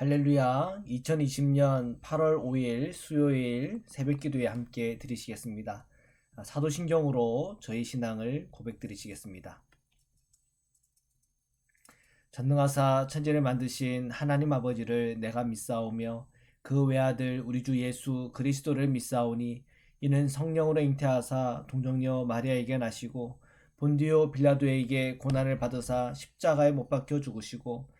할렐루야. 2020년 8월 5일 수요일 새벽 기도에 함께 드리시겠습니다. 아, 사도신경으로 저희 신앙을 고백 드리시겠습니다. 전능하사 천지를 만드신 하나님 아버지를 내가 믿사오며 그 외아들 우리 주 예수 그리스도를 믿사오니 이는 성령으로 잉태하사 동정녀 마리아에게 나시고 본디오 빌라도에게 고난을 받으사 십자가에 못 박혀 죽으시고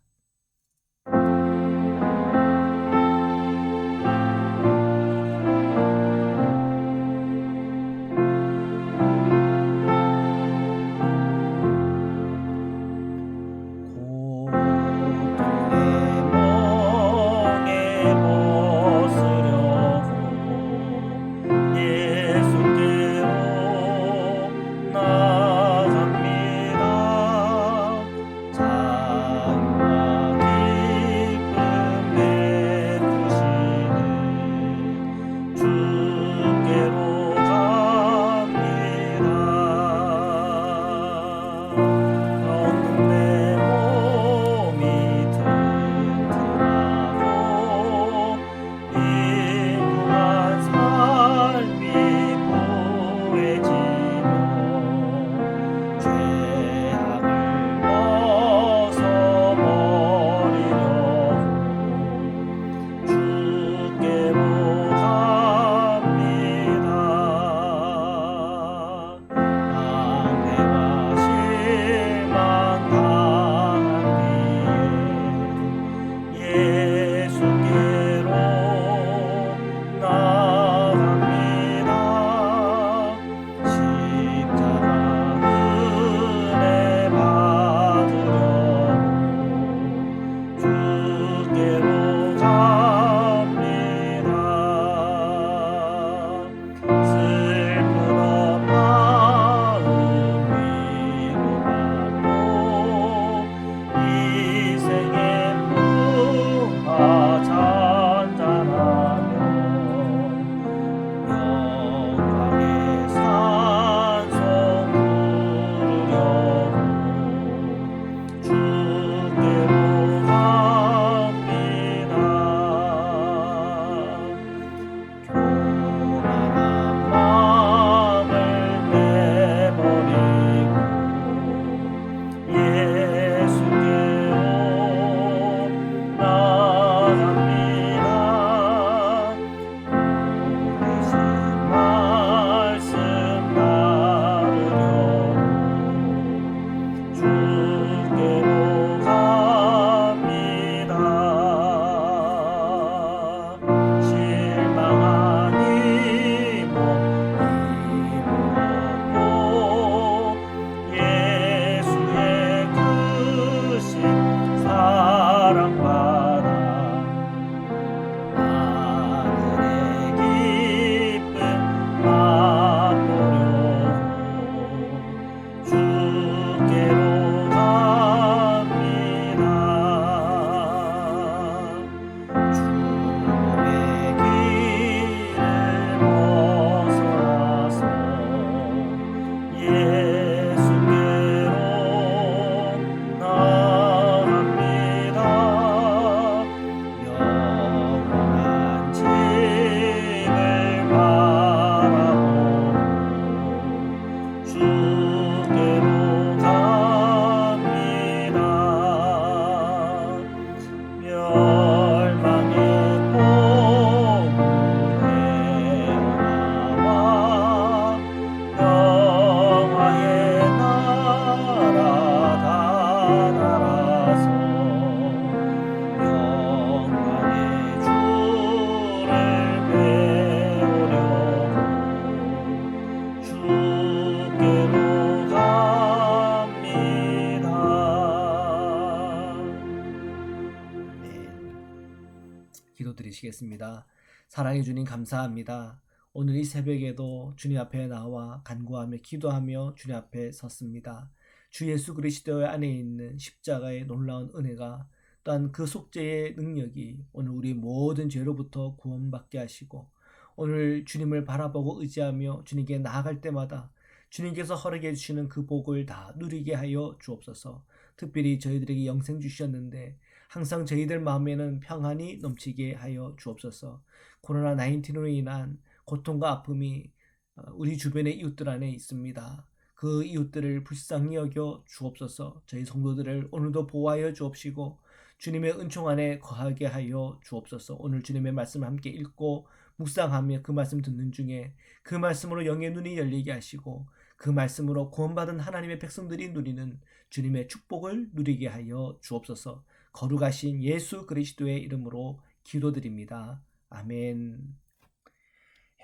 기도드리시겠습니다. 사랑해 주님 감사합니다. 오늘 이 새벽에도 주님 앞에 나와 간구하며 기도하며 주님 앞에 섰습니다. 주 예수 그리스도 안에 있는 십자가의 놀라운 은혜가 또한 그 속죄의 능력이 오늘 우리 모든 죄로부터 구원받게 하시고 오늘 주님을 바라보고 의지하며 주님께 나아갈 때마다 주님께서 허락해 주시는 그 복을 다 누리게 하여 주옵소서. 특별히 저희들에게 영생 주셨는데 항상 저희들 마음에는 평안이 넘치게 하여 주옵소서. 코로나 19으로 인한 고통과 아픔이 어, 우리 주변의 이웃들 안에 있습니다. 그 이웃들을 불쌍히 여겨 주옵소서. 저희 성도들을 오늘도 보호하여 주옵시고 주님의 은총 안에 거하게 하여 주옵소서. 오늘 주님의 말씀 함께 읽고 묵상하며 그 말씀 듣는 중에 그 말씀으로 영의 눈이 열리게 하시고 그 말씀으로 구원받은 하나님의 백성들이 누리는 주님의 축복을 누리게 하여 주옵소서. 거룩하신 예수 그리스도의 이름으로 기도드립니다. 아멘.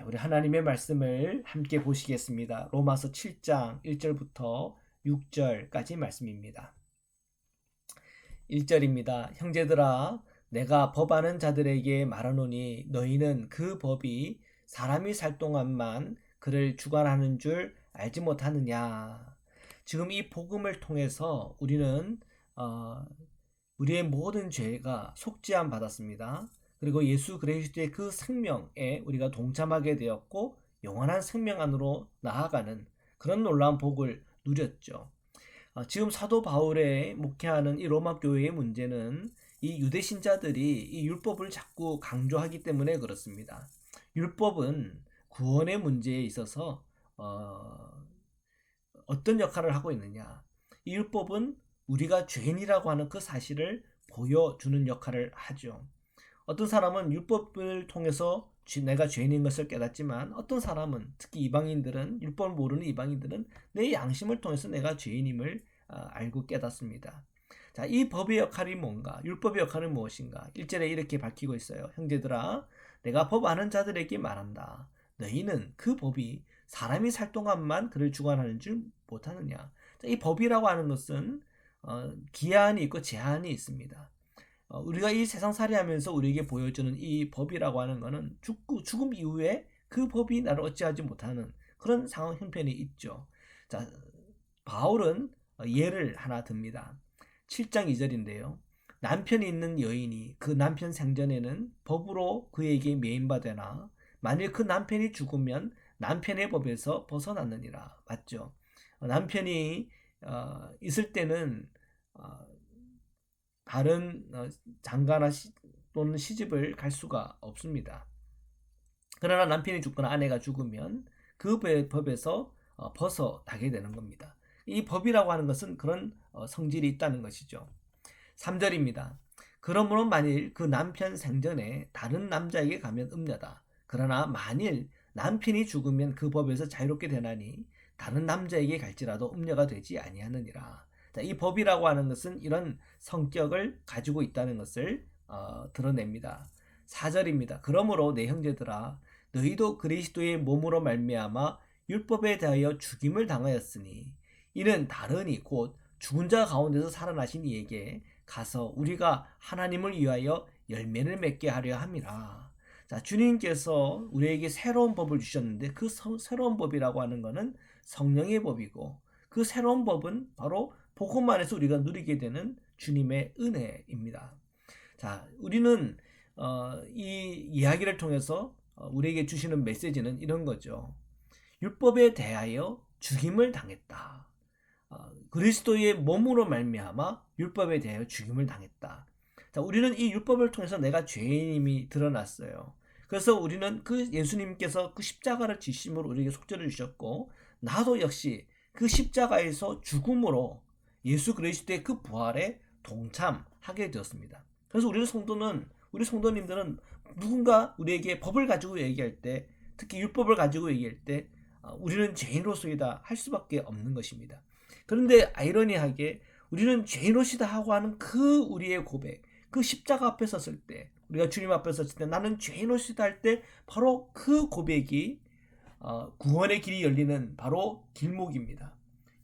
우리 하나님의 말씀을 함께 보시겠습니다. 로마서 7장 1절부터 6절까지 말씀입니다. 1절입니다. 형제들아 내가 법하는 자들에게 말하노니 너희는 그 법이 사람이 살 동안만 그를 주관하는 줄 알지 못하느냐. 지금 이 복음을 통해서 우리는 어, 우리의 모든 죄가 속죄함 받았습니다. 그리고 예수 그리스도의 그 생명에 우리가 동참하게 되었고 영원한 생명 안으로 나아가는 그런 놀라운 복을 누렸죠. 어, 지금 사도 바울의 목회하는 이 로마 교회의 문제는 이 유대 신자들이 이 율법을 자꾸 강조하기 때문에 그렇습니다. 율법은 구원의 문제에 있어서 어, 어떤 역할을 하고 있느냐? 이 율법은 우리가 죄인이라고 하는 그 사실을 보여주는 역할을 하죠. 어떤 사람은 율법을 통해서 내가 죄인인 것을 깨닫지만 어떤 사람은 특히 이방인들은 율법을 모르는 이방인들은 내 양심을 통해서 내가 죄인임을 어, 알고 깨닫습니다. 자, 이 법의 역할이 뭔가? 율법의 역할은 무엇인가? 1절에 이렇게 밝히고 있어요. 형제들아, 내가 법 아는 자들에게 말한다. 너희는 그 법이 사람이 살 동안만 그를 주관하는 줄 못하느냐. 자, 이 법이라고 하는 것은 어, 기한이 있고 제한이 있습니다. 어, 우리가 이 세상 살이하면서 우리에게 보여주는 이 법이라고 하는 것은 죽, 죽음 이후에 그 법이 나를 어찌하지 못하는 그런 상황 형편이 있죠. 자, 바울은 어, 예를 하나 듭니다. 7장 2절인데요. 남편이 있는 여인이 그 남편 생전에는 법으로 그에게 매인받되나 만일 그 남편이 죽으면 남편의 법에서 벗어났느니라. 맞죠? 어, 남편이 어, 있을 때는 어, 다른 어, 장가나 시, 또는 시집을 갈 수가 없습니다. 그러나 남편이 죽거나 아내가 죽으면 그 법에서 어, 벗어나게 되는 겁니다. 이 법이라고 하는 것은 그런 어, 성질이 있다는 것이죠. 3절입니다. 그러므로 만일 그 남편 생전에 다른 남자에게 가면 음녀다. 그러나 만일 남편이 죽으면 그 법에서 자유롭게 되나니 다른 남자에게 갈지라도 음녀가 되지 아니하느니라. 자, 이 법이라고 하는 것은 이런 성격을 가지고 있다는 것을 어, 드러냅니다. 4절입니다. 그러므로 내 형제들아 너희도 그리스도의 몸으로 말미암아 율법에 대하여 죽임을 당하였으니 이는 다르니 곧 죽은 자 가운데서 살아나신 이에게 가서 우리가 하나님을 위하여 열매를 맺게 하려 함이라. 자, 주님께서 우리에게 새로운 법을 주셨는데 그 서, 새로운 법이라고 하는 것은 성령의 법이고 그 새로운 법은 바로 복음 안에서 우리가 누리게 되는 주님의 은혜입니다. 자, 우리는 어, 이 이야기를 통해서 어, 우리에게 주시는 메시지는 이런 거죠. 율법에 대하여 죽임을 당했다. 어, 그리스도의 몸으로 말미암아 율법에 대하여 죽임을 당했다. 자, 우리는 이 율법을 통해서 내가 죄인임이 드러났어요. 그래서 우리는 그 예수님께서 그 십자가를 지심으로 우리에게 속죄를 주셨고 나도 역시 그 십자가에서 죽음으로 예수 그리스도의 그 부활에 동참하게 되었습니다. 그래서 우리 성도는 우리 성도님들은 누군가 우리에게 법을 가지고 얘기할 때 특히 율법을 가지고 얘기할 때 어, 우리는 죄인으로서이다 할 수밖에 없는 것입니다. 그런데 아이러니하게 우리는 죄인으로시다 하고 하는 그 우리의 고백, 그 십자가 앞에 섰을 때, 우리가 주님 앞에 섰을 때 나는 죄인으로시다 할 때 바로 그 고백이 어, 구원의 길이 열리는 바로 길목입니다.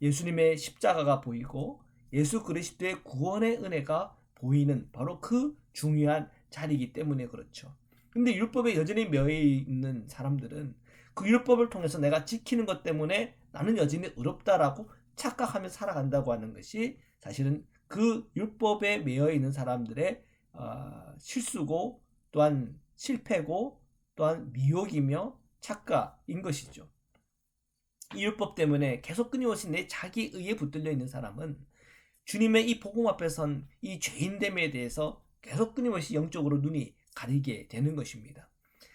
예수님의 십자가가 보이고 예수 그리스도의 구원의 은혜가 보이는 바로 그 중요한 자리이기 때문에 그렇죠. 근데 율법에 여전히 매여 있는 사람들은 그 율법을 통해서 내가 지키는 것 때문에 나는 여전히 의롭다라고 착각하며 살아간다고 하는 것이 사실은 그 율법에 매여 있는 사람들의 어, 실수고 또한 실패고 또한 미혹이며 착각인 것이죠. 이 율법 때문에 계속 끊임없이 내 자기 의에 붙들려 있는 사람은 주님의 이 복음 앞에 선 이 죄인됨에 대해서 계속 끊임없이 영적으로 눈이 가리게 되는 것입니다.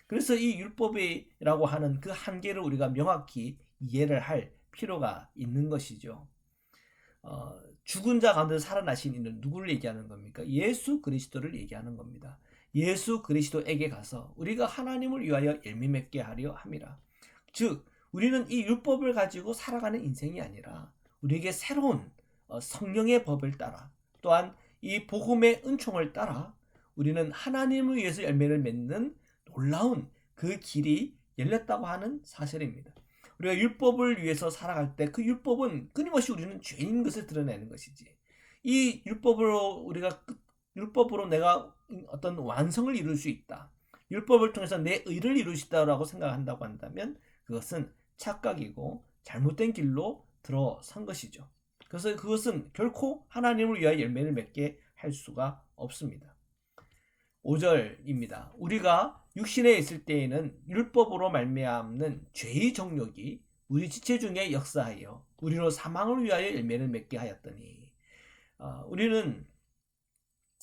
그래서 이 율법이라고 하는 그 한계를 우리가 명확히 이해를 할 필요가 있는 것이죠. 어, 죽은 자 가운데 살아나신 이는 누구를 얘기하는 겁니까? 예수 그리스도를 얘기하는 겁니다. 예수 그리스도에게 가서 우리가 하나님을 위하여 열매 맺게 하려 함이라. 즉 우리는 이 율법을 가지고 살아가는 인생이 아니라 우리에게 새로운 어, 성령의 법을 따라 또한 이 복음의 은총을 따라 우리는 하나님을 위해서 열매를 맺는 놀라운 그 길이 열렸다고 하는 사실입니다. 우리가 율법을 위해서 살아갈 때 그 율법은 끊임없이 우리는 죄인 것을 드러내는 것이지. 이 율법으로 우리가 율법으로 내가 어떤 완성을 이룰 수 있다. 율법을 통해서 내 의를 이룰 수 있다고 생각한다고 한다면 그것은 착각이고 잘못된 길로 들어선 것이죠. 그래서 그것은 결코 하나님을 위하여 열매를 맺게 할 수가 없습니다. 5절입니다. 우리가 육신에 있을 때에는 율법으로 말미암는 죄의 정욕이 우리 지체 중에 역사하여 우리로 사망을 위하여 열매를 맺게 하였더니 어, 우리는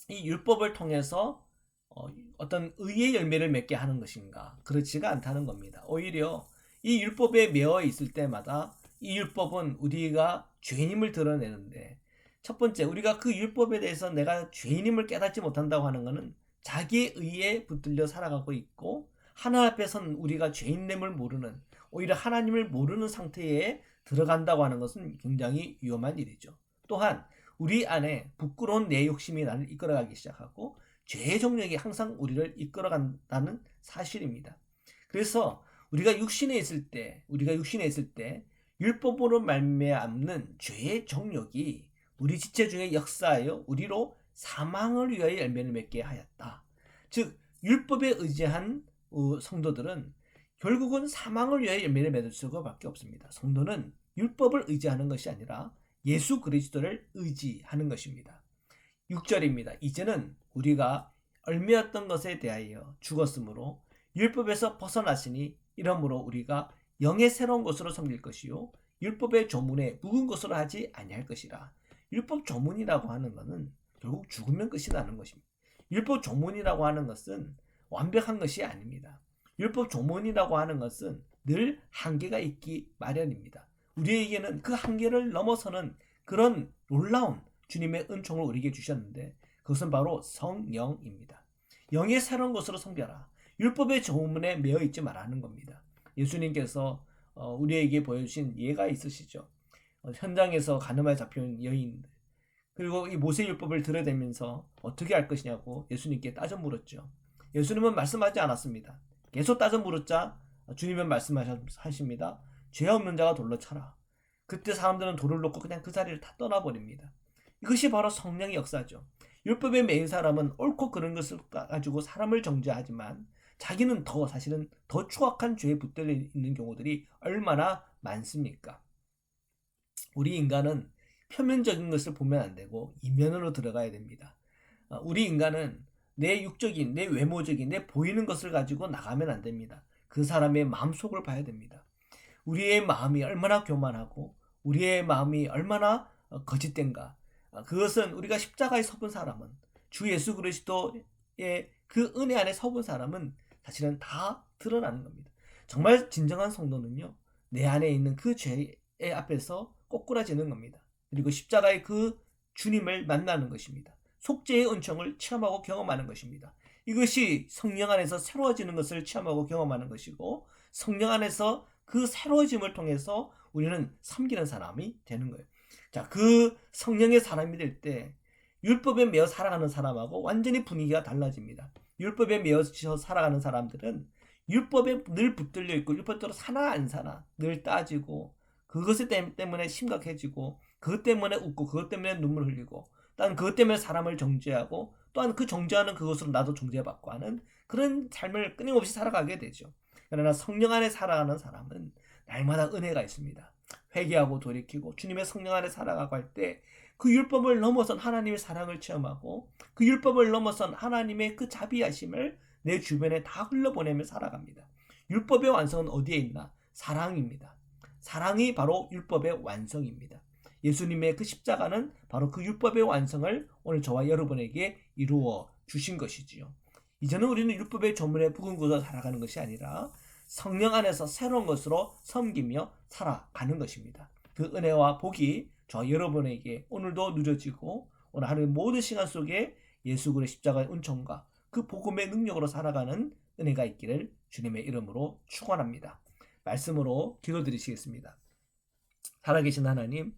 이 율법을 통해서 어, 어떤 의의 열매를 맺게 하는 것인가 그렇지가 않다는 겁니다. 오히려 이 율법에 매어 있을 때마다 이 율법은 우리가 죄인임을 드러내는데 첫 번째 우리가 그 율법에 대해서 내가 죄인임을 깨닫지 못한다고 하는 것은 자기의 의에 붙들려 살아가고 있고 하나 앞에선 우리가 죄인됨을 모르는 오히려 하나님을 모르는 상태에 들어간다고 하는 것은 굉장히 위험한 일이죠. 또한 우리 안에 부끄러운 내 욕심이 나를 이끌어가기 시작하고 죄의 정력이 항상 우리를 이끌어간다는 사실입니다. 그래서 우리가 육신에 있을 때, 우리가 육신에 있을 때 율법으로 말미암는 죄의 정력이 우리 지체 중에 역사하여 우리로 사망을 위하여 열매를 맺게 하였다. 즉 율법에 의지한 어, 성도들은 결국은 사망을 위하여 열매를 맺을 수밖에 없습니다. 성도는 율법을 의지하는 것이 아니라 예수 그리스도를 의지하는 것입니다. 6절입니다. 이제는 우리가 얼매였던 것에 대하여 죽었으므로 율법에서 벗어났으니 이러므로 우리가 영의 새로운 것으로 섬길 것이요 율법의 조문에 묵은 것으로 하지 아니할 것이라. 율법 조문이라고 하는 것은 결국 죽으면 끝이 나는 것입니다. 율법 조문이라고 하는 것은 완벽한 것이 아닙니다. 율법 조문이라고 하는 것은 늘 한계가 있기 마련입니다. 우리에게는 그 한계를 넘어서는 그런 놀라운 주님의 은총을 우리에게 주셨는데 그것은 바로 성령입니다. 영의 새로운 것으로 성별하 율법의 조문에 매여 있지 말라는 겁니다. 예수님께서 어, 우리에게 보여주신 예가 있으시죠. 어, 현장에서 가늠하에 잡혀온 여인들 그리고 이 모세율법을 들여대면서 어떻게 할 것이냐고 예수님께 따져 물었죠. 예수님은 말씀하지 않았습니다. 계속 따져 물었자 주님은 말씀하십니다. 죄 없는 자가 돌로 차라. 그때 사람들은 돌을 놓고 그냥 그 자리를 다 떠나버립니다. 이것이 바로 성령의 역사죠. 율법에 매인 사람은 옳고 그런 것을 가지고 사람을 정죄하지만 자기는 더 사실은 더 추악한 죄에 붙들려 있는 경우들이 얼마나 많습니까? 우리 인간은 표면적인 것을 보면 안 되고 이면으로 들어가야 됩니다. 어, 우리 인간은 내 육적인, 내 외모적인, 내 보이는 것을 가지고 나가면 안 됩니다. 그 사람의 마음속을 봐야 됩니다. 우리의 마음이 얼마나 교만하고 우리의 마음이 얼마나 어, 거짓된가. 어, 그것은 우리가 십자가에 서본 사람은 주 예수 그리스도의 그 은혜 안에 서본 사람은 사실은 다 드러나는 겁니다. 정말 진정한 성도는요, 내 안에 있는 그 죄의 앞에서 꼬꾸라지는 겁니다. 그리고 십자가의 그 주님을 만나는 것입니다. 속죄의 은총을 체험하고 경험하는 것입니다. 이것이 성령 안에서 새로워지는 것을 체험하고 경험하는 것이고 성령 안에서 그 새로워짐을 통해서 우리는 섬기는 사람이 되는 거예요. 자, 그 성령의 사람이 될 때 율법에 매어 살아가는 사람하고 완전히 분위기가 달라집니다. 율법에 매어서 살아가는 사람들은 율법에 늘 붙들려 있고 율법대로 사나 안 사나 늘 따지고 그것 때문에 심각해지고 그것 때문에 웃고 그것 때문에 눈물 흘리고 난 그것 때문에 사람을 정죄하고 또한 그 정죄하는 그것으로 나도 정죄받고 하는 그런 삶을 끊임없이 살아가게 되죠. 그러나 성령 안에 살아가는 사람은 날마다 은혜가 있습니다. 회개하고 돌이키고 주님의 성령 안에 살아가고 할 때 그 율법을 넘어선 하나님의 사랑을 체험하고 그 율법을 넘어선 하나님의 그 자비하심을 내 주변에 다 흘러보내며 살아갑니다. 율법의 완성은 어디에 있나? 사랑입니다. 사랑이 바로 율법의 완성입니다. 예수님의 그 십자가는 바로 그 율법의 완성을 오늘 저와 여러분에게 이루어 주신 것이지요. 이제는 우리는 율법의 조문에 부근고서 살아가는 것이 아니라 성령 안에서 새로운 것으로 섬기며 살아가는 것입니다. 그 은혜와 복이 저 여러분에게 오늘도 누려지고 오늘 하루의 모든 시간 속에 예수 그리스도의 십자가의 은총과 그 복음의 능력으로 살아가는 은혜가 있기를 주님의 이름으로 축원합니다. 말씀으로 기도드리시겠습니다. 살아계신 하나님,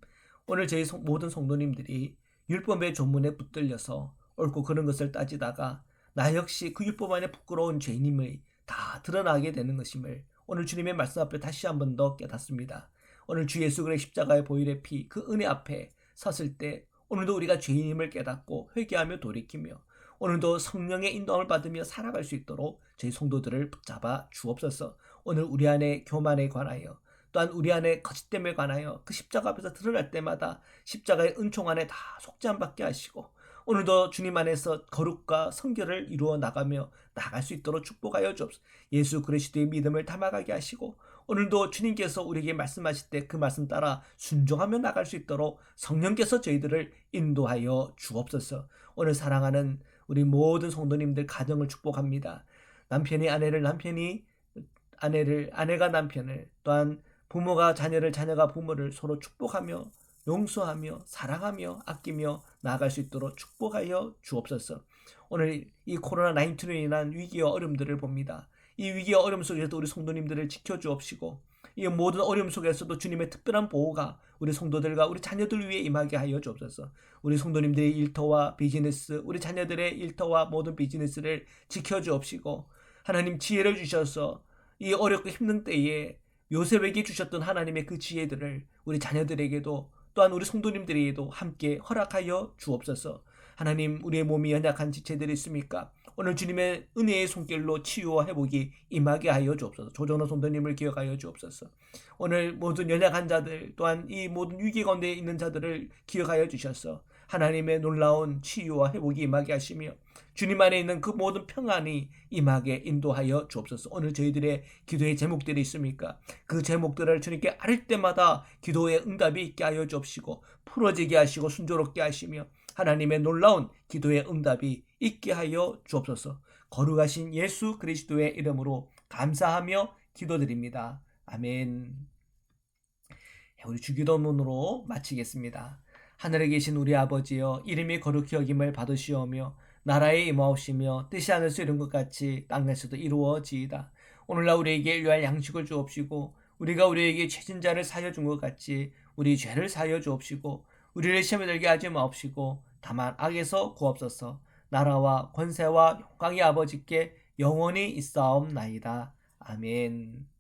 오늘 저희 모든 성도님들이 율법의 조문에 붙들려서 옳고 그런 것을 따지다가 나 역시 그 율법 안에 부끄러운 죄인임을 다 드러나게 되는 것임을 오늘 주님의 말씀 앞에 다시 한 번 더 깨닫습니다. 오늘 주 예수 그리스도의 십자가의 보혈의 피 그 은혜 앞에 섰을 때 오늘도 우리가 죄인임을 깨닫고 회개하며 돌이키며 오늘도 성령의 인도함을 받으며 살아갈 수 있도록 저희 성도들을 붙잡아 주옵소서. 오늘 우리 안에 교만에 관하여 또한 우리 안에 거짓됨에 관하여 그 십자가 앞에서 드러날 때마다 십자가의 은총 안에 다 속죄함 받게 하시고 오늘도 주님 안에서 거룩과 성결을 이루어 나가며 나갈 수 있도록 축복하여 주옵소서. 예수 그리스도의 믿음을 담아가게 하시고 오늘도 주님께서 우리에게 말씀하실 때 그 말씀 따라 순종하며 나갈 수 있도록 성령께서 저희들을 인도하여 주옵소서. 오늘 사랑하는 우리 모든 성도님들 가정을 축복합니다. 남편이 아내를 남편이 아내를 아내가 남편을 또한 부모가 자녀를 자녀가 부모를 서로 축복하며 용서하며 사랑하며 아끼며 나아갈 수 있도록 축복하여 주옵소서. 오늘 이 코로나 19로 인한 위기와 어려움들을 봅니다. 이 위기와 어려움 속에서도 우리 성도님들을 지켜주옵시고 이 모든 어려움 속에서도 주님의 특별한 보호가 우리 성도들과 우리 자녀들 위해 임하게 하여 주옵소서. 우리 성도님들의 일터와 비즈니스, 우리 자녀들의 일터와 모든 비즈니스를 지켜주옵시고 하나님 지혜를 주셔서 이 어렵고 힘든 때에 요셉에게 주셨던 하나님의 그 지혜들을 우리 자녀들에게도 또한 우리 성도님들에게도 함께 허락하여 주옵소서. 하나님 우리의 몸이 연약한 지체들이 있습니까? 오늘 주님의 은혜의 손길로 치유와 회복이 임하게 하여 주옵소서. 조정호 성도님을 기억하여 주옵소서. 오늘 모든 연약한 자들 또한 이 모든 위기 가운데 있는 자들을 기억하여 주셔서 하나님의 놀라운 치유와 회복이 임하게 하시며 주님 안에 있는 그 모든 평안이 임하게 인도하여 주옵소서. 오늘 저희들의 기도의 제목들이 있습니까? 그 제목들을 주님께 아릴 때마다 기도의 응답이 있게 하여 주옵시고 풀어지게 하시고 순조롭게 하시며 하나님의 놀라운 기도의 응답이 있게 하여 주옵소서. 거룩하신 예수 그리스도의 이름으로 감사하며 기도드립니다. 아멘. 우리 주기도문으로 마치겠습니다. 하늘에 계신 우리 아버지여 이름이 거룩히 여김을 받으시오며 나라에 임하옵시며 뜻이 하늘에서 이룬 것 같이 땅에서도 이루어지이다. 오늘날 우리에게 일용할 양식을 주옵시고 우리가 우리에게 죄진 자를 사여 준 것 같이 우리 죄를 사여 주옵시고 우리를 시험에 들게 하지 마옵시고 다만 악에서 구옵소서 나라와 권세와 영광의 아버지께 영원히 있사옵나이다. 아멘.